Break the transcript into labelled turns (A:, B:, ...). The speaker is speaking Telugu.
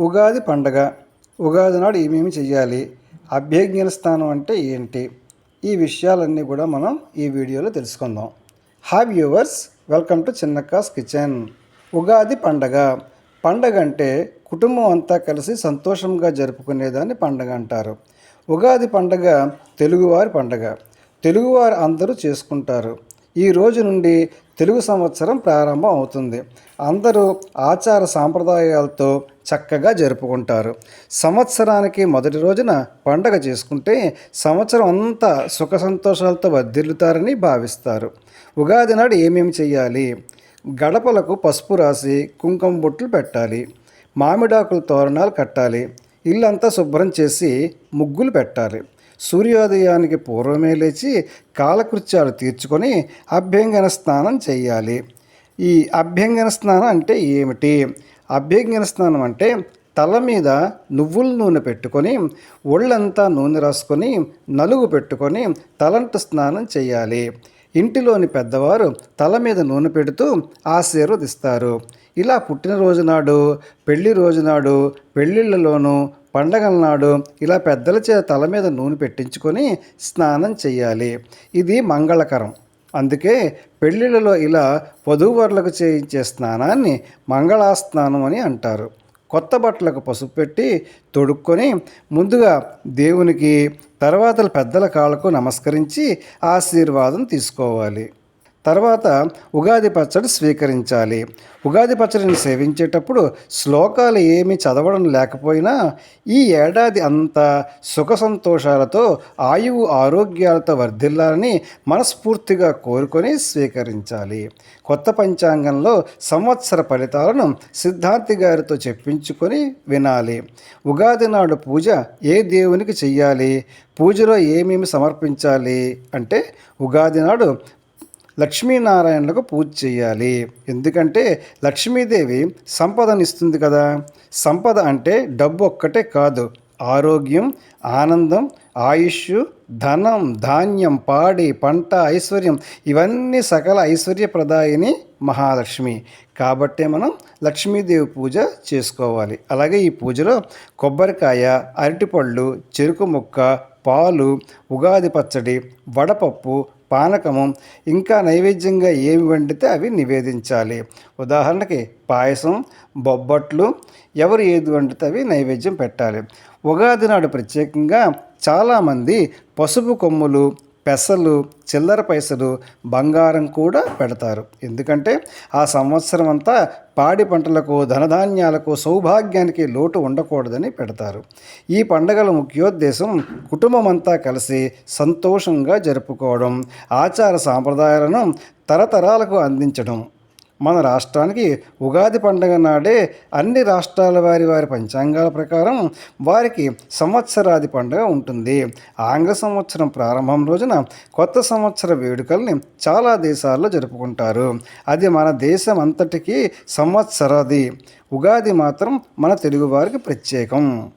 A: ఉగాది పండగ ఉగాది నాడు ఏమేమి చేయాలి అభ్యజ్ఞన స్థానం అంటే ఏంటి ఈ విషయాలన్నీ కూడా మనం ఈ వీడియోలో తెలుసుకుందాం. Hi viewers welcome to Chinnakkas kitchen. Ugadi పండగ. పండగ అంటే కుటుంబం అంతా కలిసి సంతోషంగా జరుపుకునేదాన్ని పండగ అంటారు. ఉగాది పండగ తెలుగువారి పండగ. తెలుగువారు అందరూ చేసుకుంటారు. ఈ రోజు నుండి తెలుగు సంవత్సరం ప్రారంభం అవుతుంది. అందరూ ఆచార సాంప్రదాయాలతో చక్కగా జరుపుకుంటారు. సంవత్సరానికి మొదటి రోజున పండగ చేసుకుంటే సంవత్సరం అంతా సుఖ సంతోషాలతో వర్ధిల్లుతారని భావిస్తారు. ఉగాది నాడు ఏమేమి చేయాలి? గడపలకు పసుపు రాసి కుంకుమ బొట్లు పెట్టాలి. మామిడాకుల తోరణాలు కట్టాలి. ఇల్లంతా శుభ్రం చేసి ముగ్గులు పెట్టాలి. సూర్యోదయానికి పూర్వమే లేచి కాలకృత్యాలు తీర్చుకొని అభ్యంగన స్నానం చేయాలి. ఈ అభ్యంగన స్నానం అంటే ఏమిటి? అభ్యంగన స్నానం అంటే తల మీద నువ్వుల నూనె పెట్టుకొని ఒళ్ళంతా నూనె రాసుకొని నలుగు పెట్టుకొని తలంటు స్నానం చేయాలి. ఇంటిలోని పెద్దవారు తల మీద నూనె పెడుతూ ఆశీర్వదిస్తారు. ఇలా పుట్టినరోజు నాడు పెళ్ళి రోజు నాడు పెళ్ళిళ్ళలోనూ పండగల నాడు ఇలా పెద్దల చేత తల మీద నూనె పెట్టించుకొని స్నానం చేయాలి ఇది మంగళకరం. అందుకే పెళ్ళిళ్ళలో ఇలా వధూవరులకు చేయించే స్నానాన్ని మంగళాస్నానం అని అంటారు. కొత్త బట్టలకు పసుపు పెట్టి తొడుక్కొని ముందుగా దేవునికి తర్వాత పెద్దల కాళ్ళకు నమస్కరించి ఆశీర్వాదం తీసుకోవాలి. తర్వాత ఉగాది పచ్చడి స్వీకరించాలి. ఉగాది పచ్చడిని సేవించేటప్పుడు శ్లోకాలు ఏమి చదవడం లేకపోయినా ఈ ఏడాది అంతా సుఖ సంతోషాలతో ఆయువు ఆరోగ్యాలతో వర్ధిల్లాలని మనస్ఫూర్తిగా కోరుకొని స్వీకరించాలి. కొత్త పంచాంగంలో సంవత్సర ఫలితాలను సిద్ధాంతి గారితో చెప్పించుకొని వినాలి. ఉగాది నాడు పూజ ఏ దేవునికి చెయ్యాలి? పూజలో ఏమేమి సమర్పించాలి? అంటే ఉగాది నాడు లక్ష్మీనారాయణలకు పూజ చేయాలి. ఎందుకంటే లక్ష్మీదేవి సంపదనిస్తుంది కదా. సంపద అంటే డబ్బు ఒక్కటే కాదు. ఆరోగ్యం ఆనందం ఆయుష్ ధనం ధాన్యం పాడి పంట ఐశ్వర్యం ఇవన్నీ సకల ఐశ్వర్యప్రదాయిని మహాలక్ష్మి. కాబట్టే మనం లక్ష్మీదేవి పూజ చేసుకోవాలి. అలాగే ఈ పూజలో కొబ్బరికాయ అరటిపళ్ళు చెరుకు ముక్క పాలు ఉగాది పచ్చడి వడపప్పు పానకము ఇంకా నైవేద్యంగా ఏమి వండితే అవి నివేదించాలి. ఉదాహరణకి పాయసం బొబ్బట్లు ఎవరు ఏది వండితే అవి నైవేద్యం పెట్టాలి. ఉగాది నాడు ప్రత్యేకంగా చాలామంది పసుపు కొమ్ములు పెసలు చిల్లర పైసలు బంగారం కూడా పెడతారు. ఎందుకంటే ఆ సంవత్సరం అంతా పాడి పంటలకు ధనధాన్యాలకు సౌభాగ్యానికి లోటు ఉండకూడదని పెడతారు. ఈ పండగల ముఖ్యోద్దేశం కుటుంబం అంతా కలిసి సంతోషంగా జరుపుకోవడం ఆచార సాంప్రదాయాలను తరతరాలకు అందించడం. మన రాష్ట్రానికి ఉగాది పండుగ నాడే అన్ని రాష్ట్రాల వారి వారి పంచాంగాల ప్రకారం వారికి సంవత్సరాది పండుగ ఉంటుంది. ఆంగ్ల సంవత్సరం ప్రారంభం రోజున కొత్త సంవత్సర వేడుకల్ని చాలా దేశాల్లో జరుపుకుంటారు. అది మన దేశం అంతటికీ సంవత్సరాది. ఉగాది మాత్రం మన తెలుగువారికి ప్రత్యేకం.